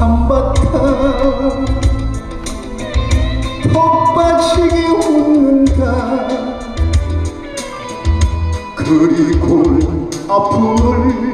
한바탕 턱받치게 웃는다 그리고 아픔을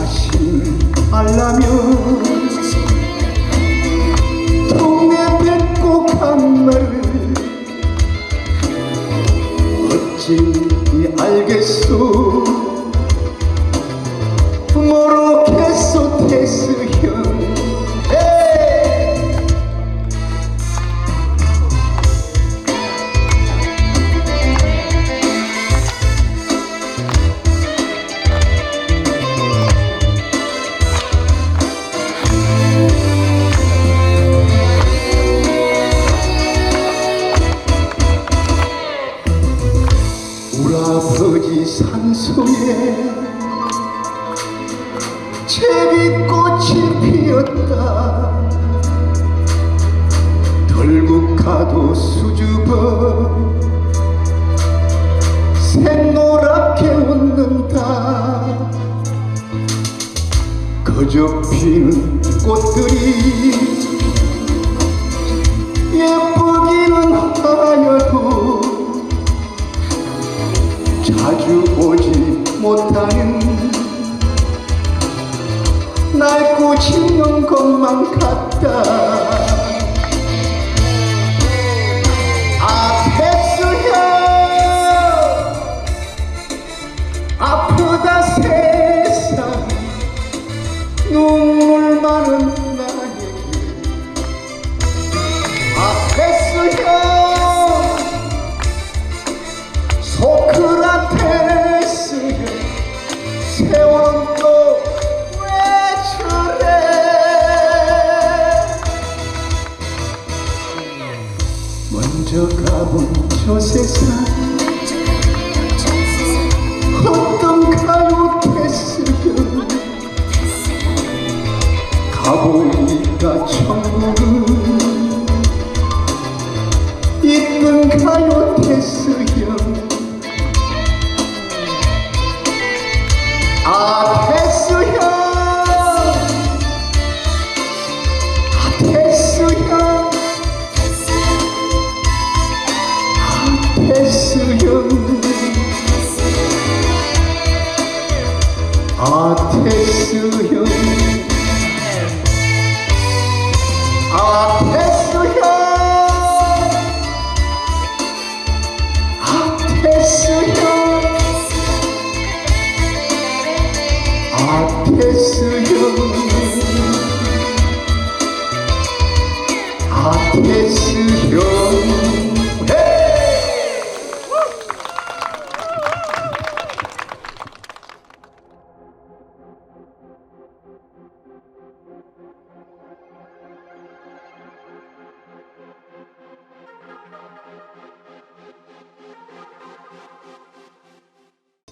자신을 알라면 동네 간 말을 어찌 알겠소 산속에 제비꽃이 피었다. 덜국가도 수줍어 샛노랗게 웃는다. 그저 피는 꽃들이 낡고 지는 것만 같다. 아패스형 아프다 세상. 눈물 많은 먼저 가본 저 세상 아 테스형. 아 테스형. 아 테스형. 아테스형 아테스형